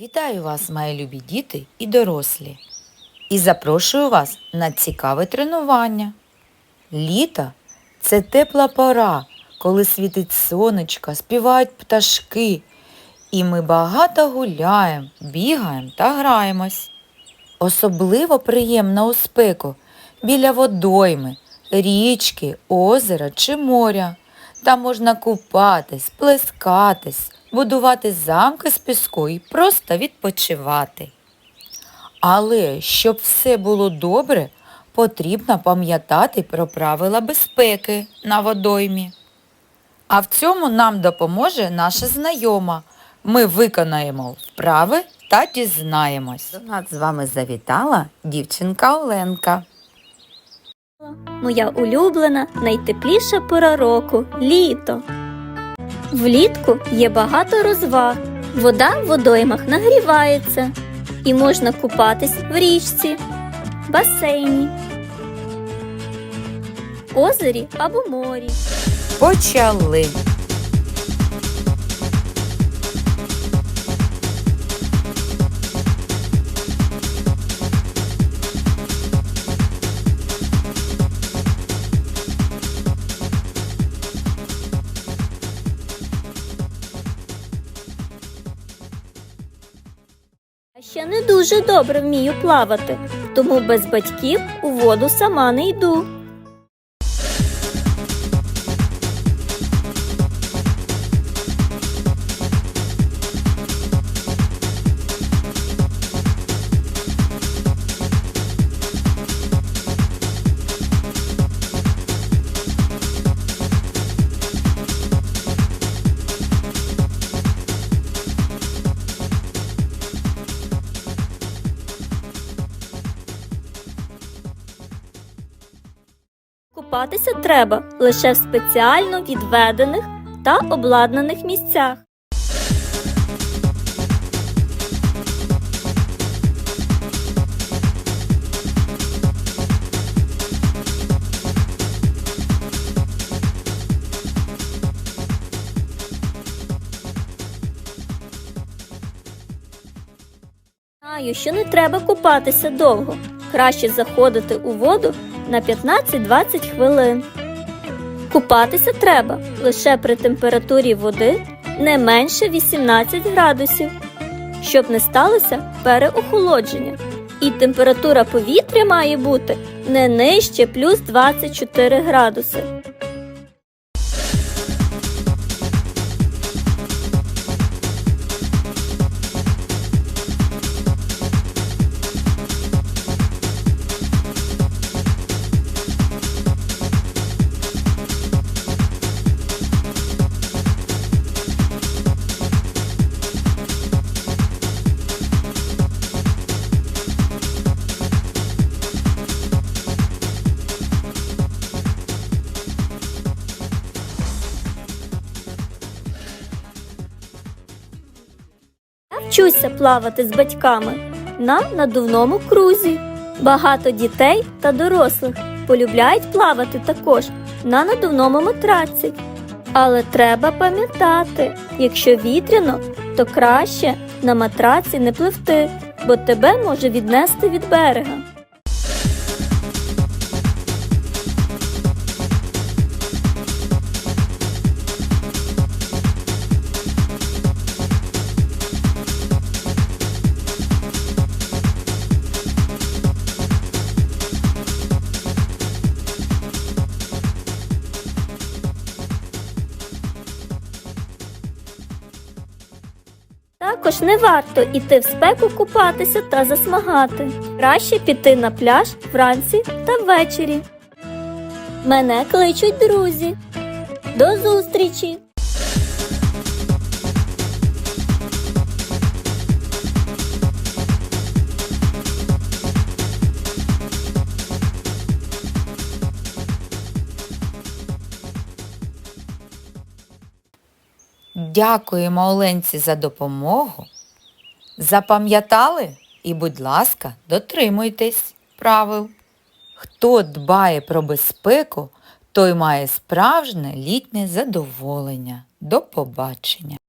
Вітаю вас, мої любі діти і дорослі. І запрошую вас на цікаве тренування. Літо – це тепла пора, коли світить сонечко, співають пташки. І ми багато гуляємо, бігаємо та граємось. Особливо приємно у спеку біля водойми, річки, озера чи моря. Там можна купатись, плескатись, будувати замки з піску і просто відпочивати. Але щоб все було добре, потрібно пам'ятати про правила безпеки на водоймі. А в цьому нам допоможе наша знайома. Ми виконаємо вправи та дізнаємось. До нас з вами завітала дівчинка Оленка. Моя улюблена, найтепліша пора року літо. Влітку є багато розваг. Вода в водоймах нагрівається і можна купатись в річці, басейні, озері або морі. Почали. Ще не дуже добре вмію плавати, тому без батьків у воду сама не йду. Купатися треба лише в спеціально відведених та обладнаних місцях. Знаю, що не треба купатися довго. Краще заходити у воду на 15-20 хвилин. Купатися треба лише при температурі води не менше 18 градусів, щоб не сталося переохолодження. І температура повітря має бути не нижче плюс 24 градуси. Вчуся плавати з батьками на надувному крузі. Багато дітей та дорослих полюбляють плавати також на надувному матраці. Але треба пам'ятати, якщо вітряно, то краще на матраці не пливти, бо тебе може віднести від берега. Також не варто іти в спеку купатися та засмагати. Краще піти на пляж вранці та ввечері. Мене кличуть друзі. До зустрічі! Дякуємо Оленці за допомогу. Запам'ятали? І, будь ласка, дотримуйтесь правил. Хто дбає про безпеку, той має справжнє літнє задоволення. До побачення!